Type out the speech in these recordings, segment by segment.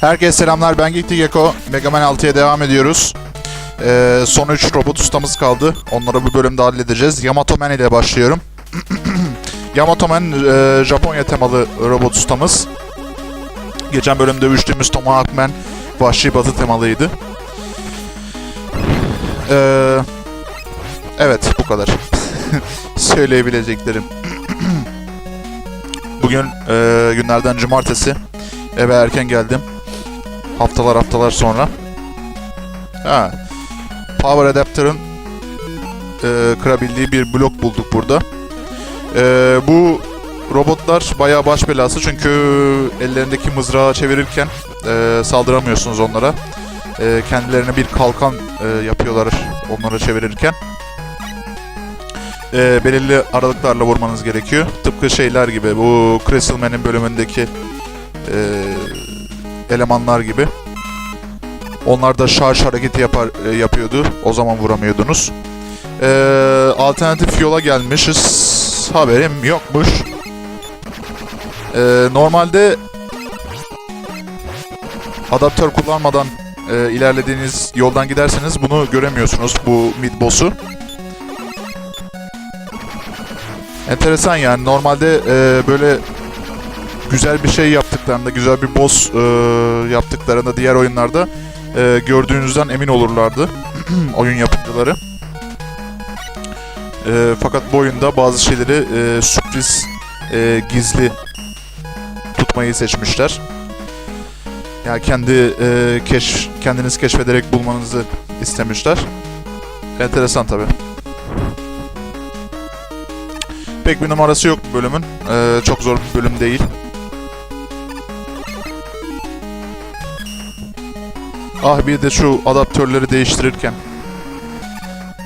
Herkese selamlar ben Geekli Gecko. Mega Man 6'ya devam ediyoruz. Ee, son 3 robot ustamız kaldı. Onları bu bölümde halledeceğiz. Yamato Man ile başlıyorum. Yamato Man e, Japonya temalı robot ustamız. Geçen bölümde dövüştüğümüz Tomahawk Man Vahşi Batı temalıydı. Ee, evet bu kadar. Söyleyebileceklerim. Bugün e, günlerden cumartesi. Eve erken geldim. Haftalar haftalar sonra. Ha. Power Adapter'ın e, kırabildiği bir blok bulduk burada. E, bu robotlar bayağı baş belası çünkü ellerindeki mızrağı çevirirken e, saldıramıyorsunuz onlara. E, kendilerine bir kalkan e, yapıyorlar onları çevirirken. E, belirli aralıklarla vurmanız gerekiyor. Tıpkı şeyler gibi bu Crystal Man'in bölümündeki e, elemanlar gibi. Onlar da şarj hareketi yapar, e, yapıyordu. O zaman vuramıyordunuz. E, alternatif yola gelmişiz. Haberim yokmuş. E, normalde adaptör kullanmadan e, ilerlediğiniz yoldan giderseniz bunu göremiyorsunuz bu mid boss'u. Enteresan yani normalde e, böyle güzel bir şey yaptıklarında, güzel bir boss e, yaptıklarında diğer oyunlarda e, gördüğünüzden emin olurlardı oyun yapımcıları. E, fakat bu oyunda bazı şeyleri e, sürpriz, e, gizli tutmayı seçmişler. Yani kendi e, keş, kendiniz keşfederek bulmanızı istemişler. Enteresan tabi. Pek bir numarası yok bu bölümün. E, çok zor bir bölüm değil. Ah bir de şu adaptörleri değiştirirken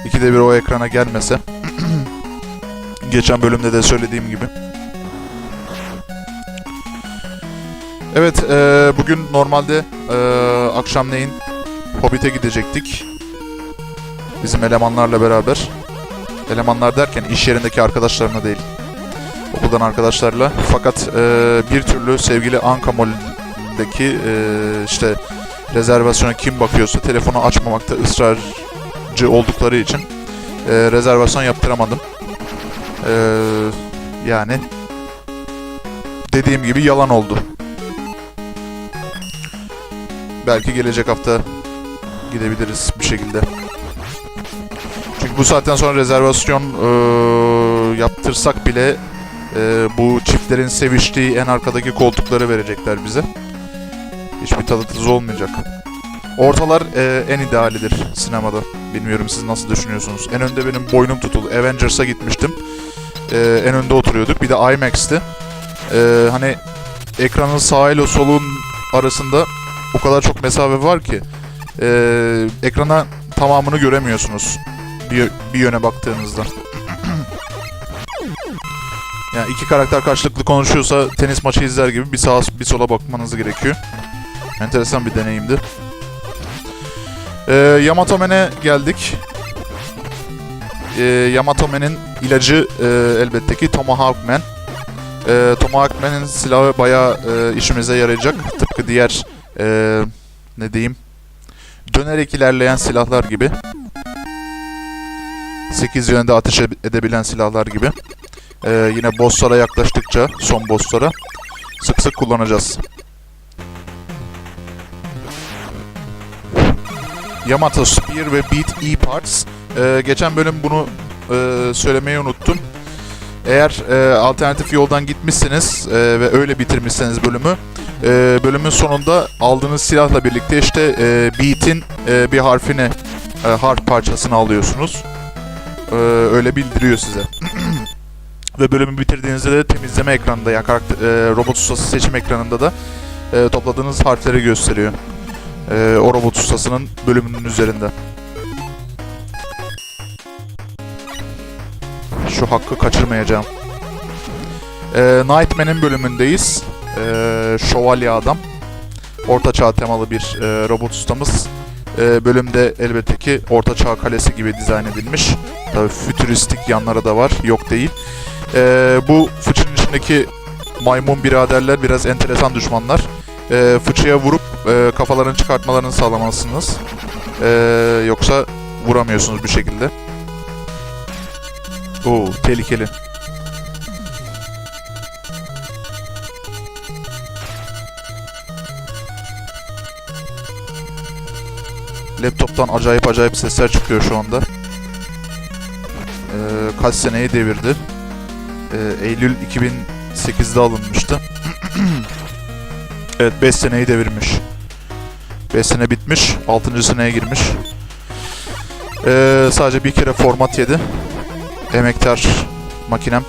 ikide bir o ekrana gelmese. Geçen bölümde de söylediğim gibi. Evet, eee, bugün normalde eee akşamleyin Hobbit'e gidecektik. Bizim elemanlarla beraber. Elemanlar derken iş yerindeki arkadaşlarına değil. Okuldan arkadaşlarla. Fakat eee, bir türlü sevgili Ankamol'deki eee işte rezervasyona kim bakıyorsa telefonu açmamakta ısrarcı oldukları için e, rezervasyon yaptıramadım. E, yani dediğim gibi yalan oldu. Belki gelecek hafta gidebiliriz bir şekilde. Çünkü bu saatten sonra rezervasyon e, yaptırsak bile e, bu çiftlerin seviştiği en arkadaki koltukları verecekler bize. Hiçbir tadı tuzu olmayacak. Ortalar e, en idealidir sinemada. Bilmiyorum siz nasıl düşünüyorsunuz. En önde benim boynum tutuldu. Avengers'a gitmiştim. E, en önde oturuyorduk. Bir de IMAX'ti. E, hani ekranın sağ ile solun arasında o kadar çok mesafe var ki e, ekrana tamamını göremiyorsunuz. Bir, bir yöne baktığınızda. Yani iki karakter karşılıklı konuşuyorsa tenis maçı izler gibi bir sağa bir sola bakmanız gerekiyor. Enteresan bir deneyimdi. Ee, Yamato Man'e geldik. Ee, Yamato Man'in ilacı e, elbette ki Tomahawk Man. Ee, Tomahawk Man'in silahı bayağı e, işimize yarayacak. Tıpkı diğer e, ne diyeyim dönerek ilerleyen silahlar gibi. 8 yönde ateş ede- edebilen silahlar gibi. Ee, yine bosslara yaklaştıkça, son bosslara sık sık kullanacağız. Yamato Spear ve Beat E Parts. Ee, geçen bölüm bunu e, söylemeyi unuttum. Eğer e, alternatif yoldan gitmişseniz e, ve öyle bitirmişseniz bölümü, e, bölümün sonunda aldığınız silahla birlikte işte e, Beat'in e, bir harfini, e, harf parçasını alıyorsunuz. E, öyle bildiriyor size. ve bölümü bitirdiğinizde de temizleme ekranında yani karakter, e, robot ustası seçim ekranında da e, topladığınız harfleri gösteriyor. E, o robot ustasının bölümünün üzerinde. Şu hakkı kaçırmayacağım. E, Nightman'in bölümündeyiz. E, Şövalye adam. Orta çağ temalı bir e, robot ustamız. E, bölümde elbette ki Orta Çağ Kalesi gibi dizayn edilmiş. Tabii fütüristik yanları da var, yok değil. E, bu fıçının içindeki maymun biraderler biraz enteresan düşmanlar. e, fıçıya vurup e, kafalarını çıkartmalarını sağlamalısınız. E, yoksa vuramıyorsunuz bir şekilde. Oo tehlikeli. Laptoptan acayip acayip sesler çıkıyor şu anda. Ee, kaç seneyi devirdi. Ee, Eylül 2008'de alınmıştı. evet 5 seneyi devirmiş. 5 sene bitmiş. 6. seneye girmiş. Ee, sadece bir kere format yedi. Emektar makinem.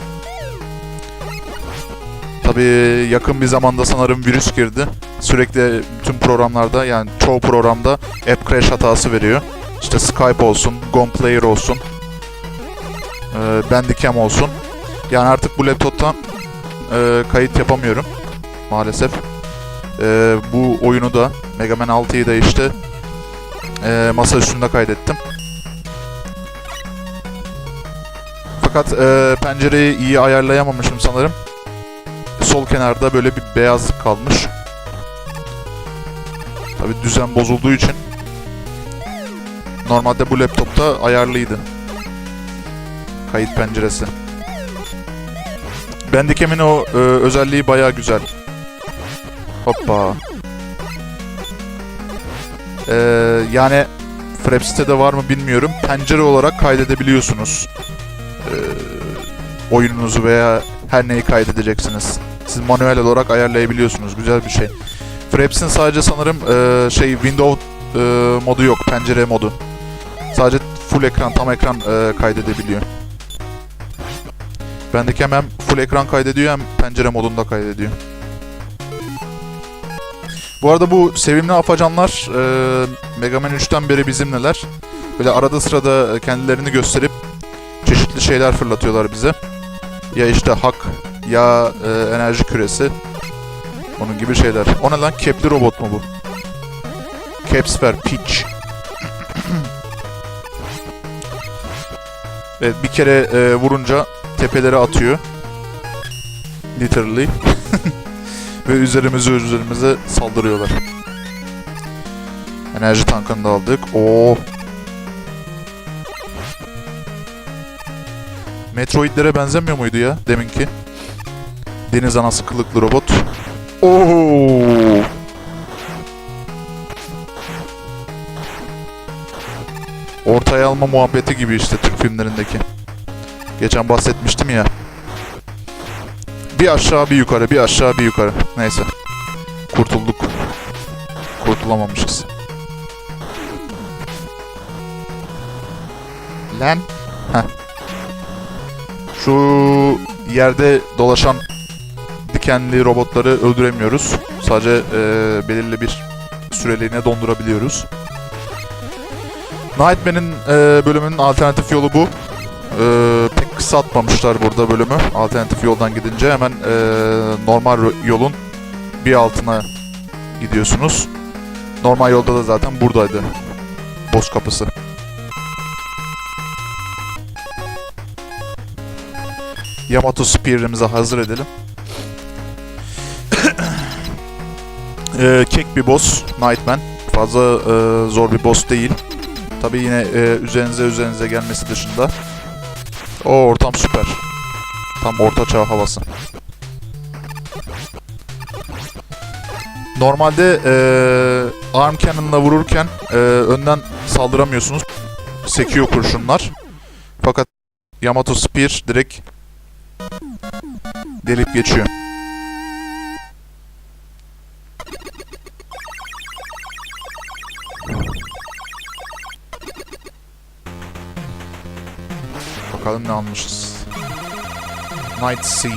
Tabii yakın bir zamanda sanırım virüs girdi. Sürekli bütün programlarda yani çoğu programda app crash hatası veriyor. İşte Skype olsun, Gone Player olsun, e, Bandicam olsun. Yani artık bu laptoptan e, kayıt yapamıyorum maalesef. E, bu oyunu da Mega Man 6'yı da işte e, masa üstünde kaydettim. Fakat e, pencereyi iyi ayarlayamamışım sanırım. Sol kenarda böyle bir beyazlık kalmış. Tabi düzen bozulduğu için normalde bu laptopta ayarlıydı. Kayıt penceresi. Bandicam'in o e, özelliği baya güzel. Hoppa. Ee, yani Fraps'te var mı bilmiyorum. Pencere olarak kaydedebiliyorsunuz. Ee, oyununuzu veya her neyi kaydedeceksiniz. Siz manuel olarak ayarlayabiliyorsunuz. Güzel bir şey. Fraps'in sadece sanırım e, şey window e, modu yok. Pencere modu. Sadece full ekran, tam ekran e, kaydedebiliyor. Bendeki hem full ekran kaydediyor hem pencere modunda kaydediyor. Bu arada bu sevimli afacanlar e, Mega Man 3'ten beri bizimleler. Böyle arada sırada kendilerini gösterip çeşitli şeyler fırlatıyorlar bize. Ya işte hak, ya e, enerji küresi. Onun gibi şeyler. O ne lan? Kepli robot mu bu? Capsper Peach. evet bir kere e, vurunca tepelere atıyor. Literally. Ve üzerimize üzerimize saldırıyorlar. Enerji tankını da aldık. Oo. Metroidlere benzemiyor muydu ya deminki? Deniz anası kılıklı robot. Oo. Ortaya alma muhabbeti gibi işte Türk filmlerindeki. Geçen bahsetmiştim ya. Bir aşağı bir yukarı, bir aşağı bir yukarı. Neyse. Kurtulduk. Kurtulamamışız. Lan. Heh. Şu yerde dolaşan dikenli robotları öldüremiyoruz. Sadece e, belirli bir süreliğine dondurabiliyoruz. Nightmare'in e, bölümünün alternatif yolu bu. E, pek kısaltmamışlar burada bölümü. Alternatif yoldan gidince hemen e, normal yolun bir altına gidiyorsunuz. Normal yolda da zaten buradaydı. Boss kapısı. Yamato Spear'imizi hazır edelim. Ee, kek bir boss, Nightman. Fazla e, zor bir boss değil. Tabi yine e, üzerinize üzerinize gelmesi dışında. O ortam süper. Tam orta çağ havası. Normalde e, arm cannon'la vururken e, önden saldıramıyorsunuz. Sekiyor kurşunlar. Fakat Yamato Spear direkt delip geçiyor. Bakalım ne almışız. Night Sea.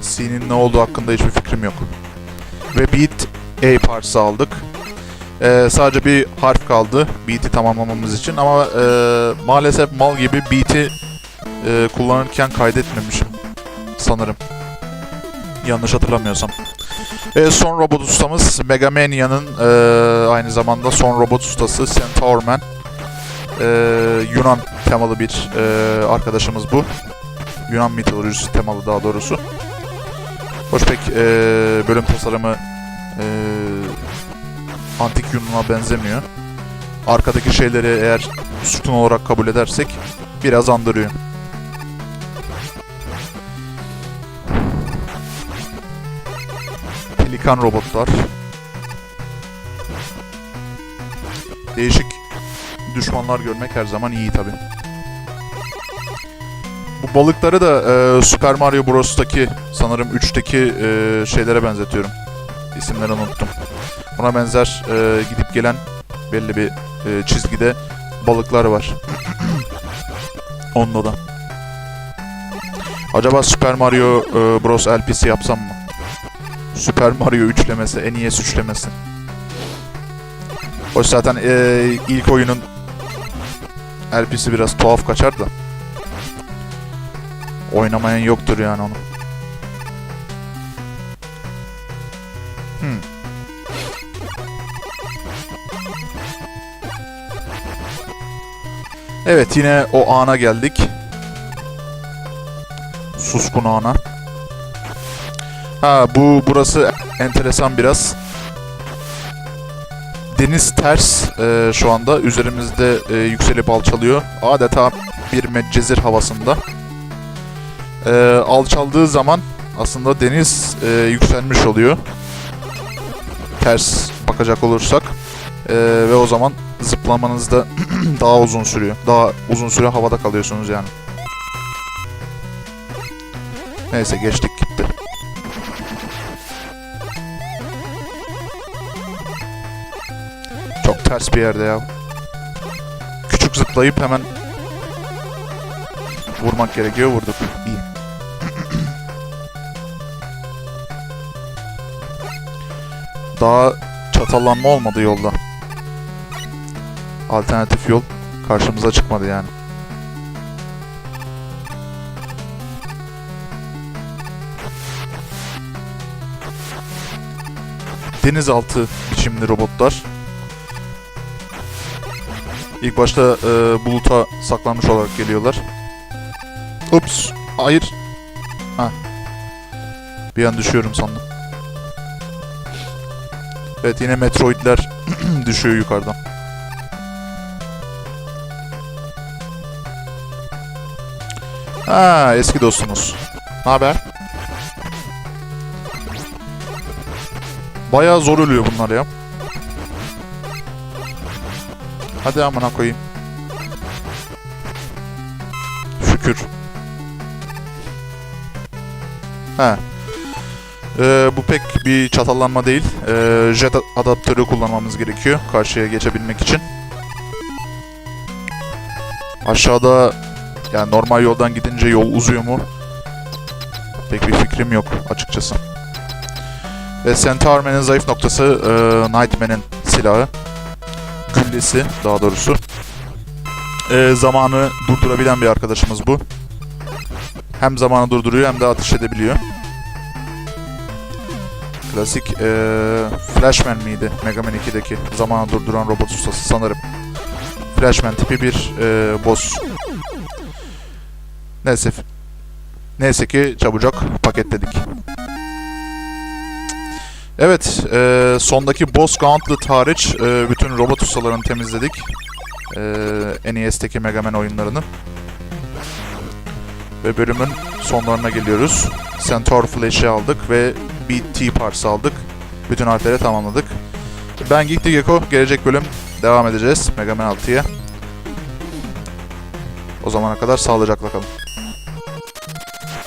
Sea'nin ne olduğu hakkında hiçbir fikrim yok. Ve Beat A parçası aldık. Ee, sadece bir harf kaldı Beat'i tamamlamamız için ama e, maalesef mal gibi Beat'i e, kullanırken kaydetmemişim sanırım. Yanlış hatırlamıyorsam. E, son robot ustamız Mega Mania'nın e, aynı zamanda son robot ustası Centaur Man. E, Yunan temalı bir e, arkadaşımız bu. Yunan mitolojisi temalı daha doğrusu. Hoş pek e, bölüm tasarımı Ee, antik Yunan'a benzemiyor. Arkadaki şeyleri eğer sütun olarak kabul edersek biraz andırıyor. Pelikan robotlar. Değişik düşmanlar görmek her zaman iyi tabi. Bu balıkları da e, Super Mario Bros'taki sanırım 3'teki e, şeylere benzetiyorum. İsimlerini unuttum. Buna benzer e, gidip gelen belli bir e, çizgide balıklar var. Onda da. Acaba Super Mario e, Bros LP'si yapsam mı? Super Mario üçlemesi, NES üçlemesi. Hoş zaten e, ilk oyunun LP'si biraz tuhaf kaçar da. Oynamayan yoktur yani onu. Hmm. Evet yine o ana geldik. Suskun ana. Ha bu burası enteresan biraz. Deniz ters e, şu anda üzerimizde e, yükselip alçalıyor. Adeta bir medcezir havasında. E, alçaldığı zaman aslında deniz e, yükselmiş oluyor. Ters bakacak olursak. E, ve o zaman zıplamanız da daha uzun sürüyor. Daha uzun süre havada kalıyorsunuz yani. Neyse geçtik gitti. Ters bir yerde ya. Küçük zıplayıp hemen vurmak gerekiyor. Vurduk. İyi. Daha çatallanma olmadı yolda. Alternatif yol karşımıza çıkmadı yani. Denizaltı biçimli robotlar. İlk başta e, buluta saklanmış olarak geliyorlar. Ups. Hayır. Ha. Bir an düşüyorum sandım. Evet yine Metroidler düşüyor yukarıdan. Ha eski dostumuz. Ne haber? Bayağı zor ölüyor bunlar ya. Hadi amına koyayım. Şükür. He. Ee, bu pek bir çatallanma değil. Ee, jet adaptörü kullanmamız gerekiyor karşıya geçebilmek için. Aşağıda yani normal yoldan gidince yol uzuyor mu? Pek bir fikrim yok açıkçası. Ve Centaurman'ın zayıf noktası e, Nightman'in silahı. Güllesi daha doğrusu. E, zamanı durdurabilen bir arkadaşımız bu. Hem zamanı durduruyor hem de ateş edebiliyor. Klasik e, Flashman miydi Mega Man 2'deki zamanı durduran robot ustası sanırım. Flashman tipi bir e, boss. Neyse. Neyse ki çabucak paketledik. Evet, e, sondaki boss gauntlet hariç e, bütün robot ustalarını temizledik. E, NES'teki Mega Man oyunlarını. Ve bölümün sonlarına geliyoruz. Centaur Flash'i aldık ve BT Parts aldık. Bütün harfleri tamamladık. Ben Geekly Gecko. Gelecek bölüm devam edeceğiz Mega Man 6'ya. O zamana kadar sağlıcakla kalın.